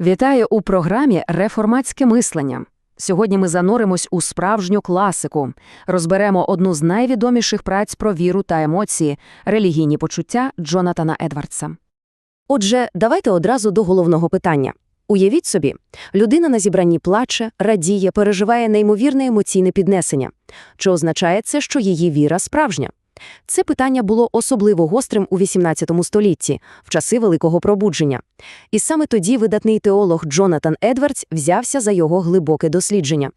Вітаю у програмі Реформатське мислення. Сьогодні ми заноримось у справжню класику, розберемо одну з найвідоміших праць про віру та емоції релігійні почуття Джонатана Едвардса. Отже, давайте одразу до головного питання. Уявіть собі, людина на зібранні плаче, радіє, переживає неймовірне емоційне піднесення. Чи означає це, що її віра справжня? Це питання було особливо гострим у XVIII столітті, в часи Великого Пробудження. І саме тоді видатний теолог Джонатан Едвардс взявся за його глибоке дослідження.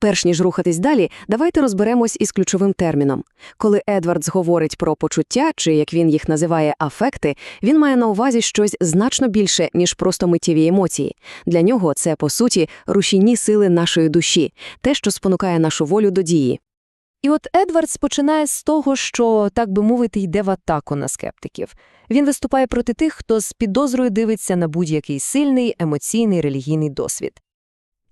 Перш ніж рухатись далі, давайте розберемось із ключовим терміном. Коли Едвардс говорить про почуття, чи як він їх називає афекти, він має на увазі щось значно більше, ніж просто миттєві емоції. Для нього це, по суті, рушійні сили нашої душі, те, що спонукає нашу волю до дії. І от Едвардс починає з того, що, так би мовити, йде в атаку на скептиків. Він виступає проти тих, хто з підозрою дивиться на будь-який сильний емоційний релігійний досвід.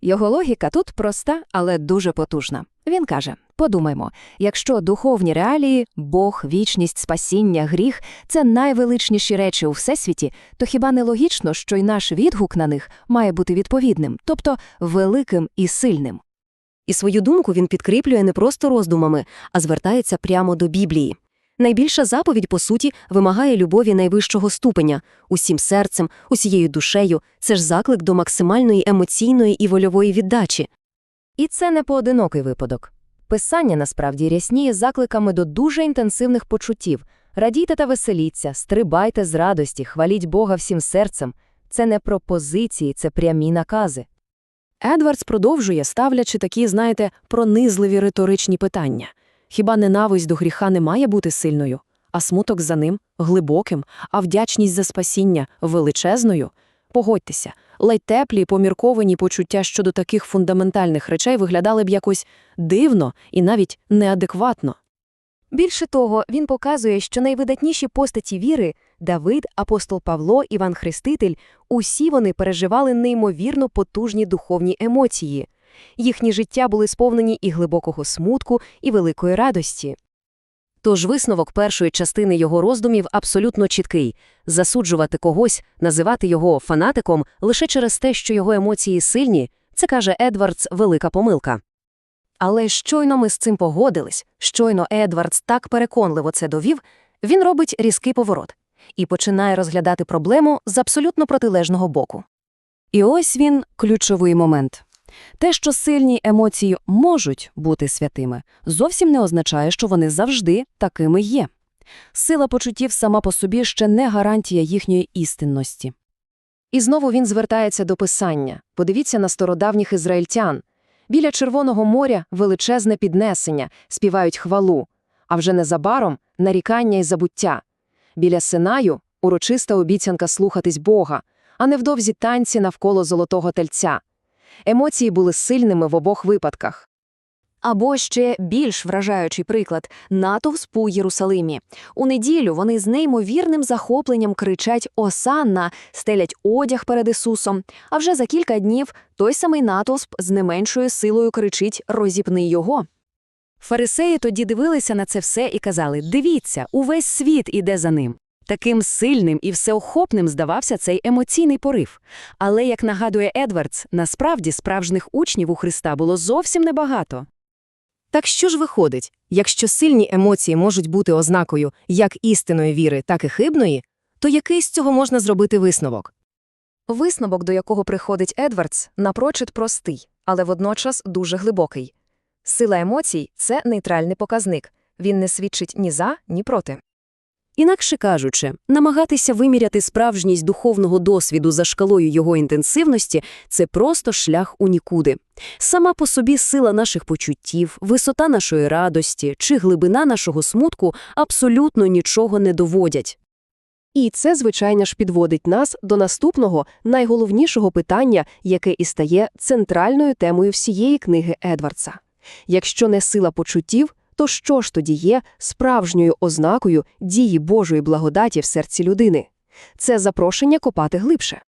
Його логіка тут проста, але дуже потужна. Він каже: подумаймо, якщо духовні реалії, Бог, вічність, спасіння, гріх це найвеличніші речі у всесвіті, то хіба не логічно, що й наш відгук на них має бути відповідним, тобто великим і сильним? І свою думку він підкріплює не просто роздумами, а звертається прямо до Біблії. Найбільша заповідь, по суті, вимагає любові найвищого ступеня усім серцем, усією душею. Це ж заклик до максимальної емоційної і вольової віддачі. І це не поодинокий випадок. Писання насправді рясніє закликами до дуже інтенсивних почуттів. Радійте та веселіться, стрибайте з радості, хваліть Бога всім серцем. Це не пропозиції, це прямі накази. Едвардс продовжує, ставлячи такі, знаєте, пронизливі риторичні питання. Хіба ненависть до гріха не має бути сильною, а смуток за ним глибоким, а вдячність за спасіння величезною? Погодьтеся, ледь теплі, помірковані почуття щодо таких фундаментальних речей виглядали б якось дивно і навіть неадекватно. Більше того, він показує, що найвидатніші постаті віри Давид, апостол Павло, Іван Хреститель усі вони переживали неймовірно потужні духовні емоції. Їхні життя були сповнені і глибокого смутку, і великої радості. Тож висновок першої частини його роздумів абсолютно чіткий засуджувати когось, називати його фанатиком лише через те, що його емоції сильні, це каже Едвардс, велика помилка. Але щойно ми з цим погодились, щойно Едвардс так переконливо це довів, він робить різкий поворот і починає розглядати проблему з абсолютно протилежного боку. І ось він ключовий момент. Те, що сильні емоції можуть бути святими, зовсім не означає, що вони завжди такими є. Сила почуттів сама по собі ще не гарантія їхньої істинності. І знову він звертається до писання. Подивіться на стародавніх ізраїльтян. Біля Червоного моря величезне піднесення, співають хвалу, а вже незабаром нарікання і забуття. Біля Синаю урочиста обіцянка слухатись Бога, а невдовзі танці навколо золотого тельця. Емоції були сильними в обох випадках. Або ще більш вражаючий приклад натовп у Єрусалимі. У неділю вони з неймовірним захопленням кричать Осанна, стелять одяг перед Ісусом, а вже за кілька днів той самий натовп з не меншою силою кричить Розіпни його. Фарисеї тоді дивилися на це все і казали Дивіться, увесь світ іде за ним. Таким сильним і всеохопним здавався цей емоційний порив. Але, як нагадує Едвардс, насправді справжніх учнів у Христа було зовсім небагато. Так що ж виходить, якщо сильні емоції можуть бути ознакою як істинної віри, так і хибної, то який з цього можна зробити висновок? Висновок, до якого приходить Едвардс, напрочуд простий, але водночас дуже глибокий. Сила емоцій це нейтральний показник. Він не свідчить ні за, ні проти. Інакше кажучи, намагатися виміряти справжність духовного досвіду за шкалою його інтенсивності це просто шлях у нікуди. Сама по собі сила наших почуттів, висота нашої радості чи глибина нашого смутку абсолютно нічого не доводять. І це, звичайно ж, підводить нас до наступного, найголовнішого питання, яке і стає центральною темою всієї книги Едвардса. Якщо не сила почуттів, то що ж тоді є справжньою ознакою дії Божої благодаті в серці людини? Це запрошення копати глибше.